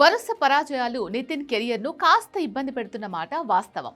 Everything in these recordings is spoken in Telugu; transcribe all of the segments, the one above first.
వరుస పరాజయాలు నితిన్ కెరియర్ను కాస్త ఇబ్బంది పెడుతున్న మాట వాస్తవం.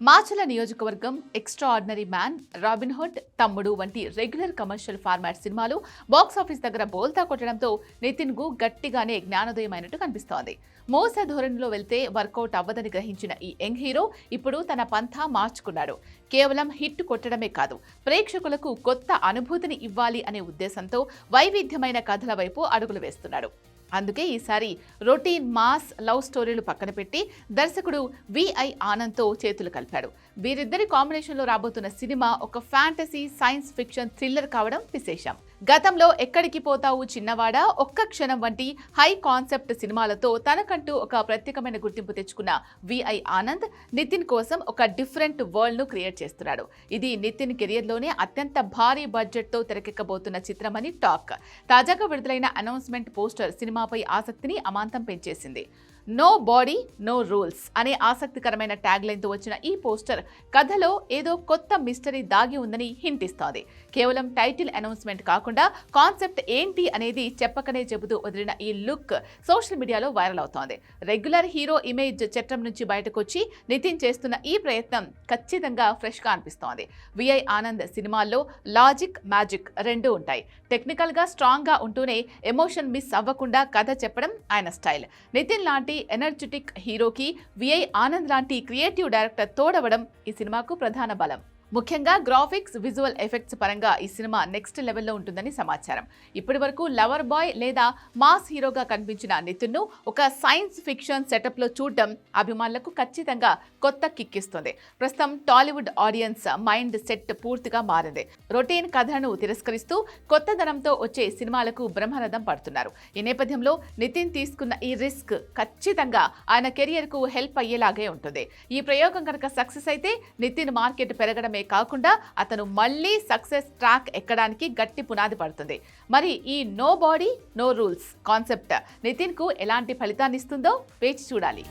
మాచల నియోజకవర్గం extra ordinary man Robinhood Thammudu వంటి రెగ్యులర్ కమర్షియల్ ఫార్మాట్ సినిమాలు బాక్స్ ఆఫీస్ దగ్గర బోల్తా కొట్టడంతో నితిన్కు గట్టిగానే జ్ఞానోదయమైనట్టు కనిపిస్తోంది. మోస ధోరణిలో వెళ్తే వర్కౌట్ అవ్వదని గ్రహించిన ఈ యంగ్ హీరో ఇప్పుడు తన పంథా మార్చుకున్నాడు. కేవలం హిట్ కొట్టడమే కాదు ప్రేక్షకులకు కొత్త అనుభూతిని ఇవ్వాలి అనే ఉద్దేశంతో వైవిధ్యమైన కథల వైపు అడుగులు వేస్తున్నాడు. అందుకే ఈసారి రొటీన్ మాస్ లవ్ స్టోరీలు పక్కన పెట్టి దర్శకుడు విఐ ఆనంద్తో చేతులు కలిపాడు. వీరిద్దరి కాంబినేషన్లో రాబోతున్న సినిమా ఒక ఫ్యాంటసీ సైన్స్ ఫిక్షన్ థ్రిల్లర్ కావడం విశేషం. గతంలో ఎక్కడికి పోతావు చిన్నవాడ? ఒక్క క్షణం వంటి హై కాన్సెప్ట్ సినిమాలతో తనకంటూ ఒక ప్రత్యేకమైన గుర్తింపు తెచ్చుకున్న విఐ ఆనంద్ నితిన్ కోసం ఒక డిఫరెంట్ వరల్డ్ను క్రియేట్ చేస్తున్నాడు. ఇది నితిన్ కెరియర్లోనే అత్యంత భారీ బడ్జెట్తో తెరకెక్కబోతున్న చిత్రమని టాక్. తాజాగా విడుదలైన అనౌన్స్మెంట్ పోస్టర్ సినిమాపై ఆసక్తిని అమాంతం పెంచేసింది. నో బాడీ నో రూల్స్ అనే ఆసక్తికరమైన ట్యాగ్ లైన్తో వచ్చిన ఈ పోస్టర్ కథలో ఏదో కొత్త మిస్టరీ దాగి ఉందని హింట్ ఇస్తోంది కేవలం టైటిల్ అనౌన్స్మెంట్ కాకుండా కాన్సెప్ట్ ఏంటి అనేది చెప్పకనే చెబుతూ వదిలిన ఈ లుక్ సోషల్ మీడియాలో వైరల్ అవుతోంది. రెగ్యులర్ హీరో ఇమేజ్ చట్టం నుంచి బయటకు వచ్చి నితిన్ చేస్తున్న ఈ ప్రయత్నం ఖచ్చితంగా ఫ్రెష్గా అనిపిస్తోంది. విఐ ఆనంద్ సినిమాల్లో లాజిక్ మ్యాజిక్ రెండూ ఉంటాయి. టెక్నికల్గా స్ట్రాంగ్గా ఉంటూనే ఎమోషన్ మిస్ అవ్వకుండా కథ చెప్పడం ఆయన స్టైల్ నితిన్ లాంటి ఎనర్జెటిక్ హీరోకి విఐ ఆనంద్ లాంటి క్రియేటివ్ డైరెక్టర్ తోడవడం ఈ సినిమాకు ప్రధాన బలం. ముఖ్యంగా గ్రాఫిక్స్ విజువల్ ఎఫెక్ట్స్ పరంగా ఈ సినిమా నెక్స్ట్ లెవెల్లో ఉంటుందని సమాచారం. ఇప్పటి వరకు లవర్ బాయ్ లేదా మాస్ హీరోగా కనిపించిన నితిన్ను ఒక సైన్స్ ఫిక్షన్ సెటప్లో చూడడం అభిమానులకు ఖచ్చితంగా కొత్త కిక్కిస్తుంది. ప్రస్తుతం టాలీవుడ్ ఆడియన్స్ మైండ్ సెట్ పూర్తిగా మారింది. రొటీన్ కథను తిరస్కరిస్తూ కొత్త ధనంతో వచ్చే సినిమాలకు బ్రహ్మరథం పడుతున్నారు. ఈ నేపథ్యంలో నితిన్ తీసుకున్న ఈ రిస్క్ ఖచ్చితంగా ఆయన కెరియర్కు హెల్ప్ అయ్యేలాగే ఉంటుంది. ఈ ప్రయోగం కనుక సక్సెస్ అయితే నితిన్ మార్కెట్ పెరగడమే కాకుండా అతను మళ్ళీ సక్సెస్ ట్రాక్ ఎక్కడానికి గట్టి పునాది పడుతుంది. మరి ఈ no body no rules concept నితిన్కు ఎలాంటి ఫలితాన్ని ఇస్తుందో వేచి చూడాలి.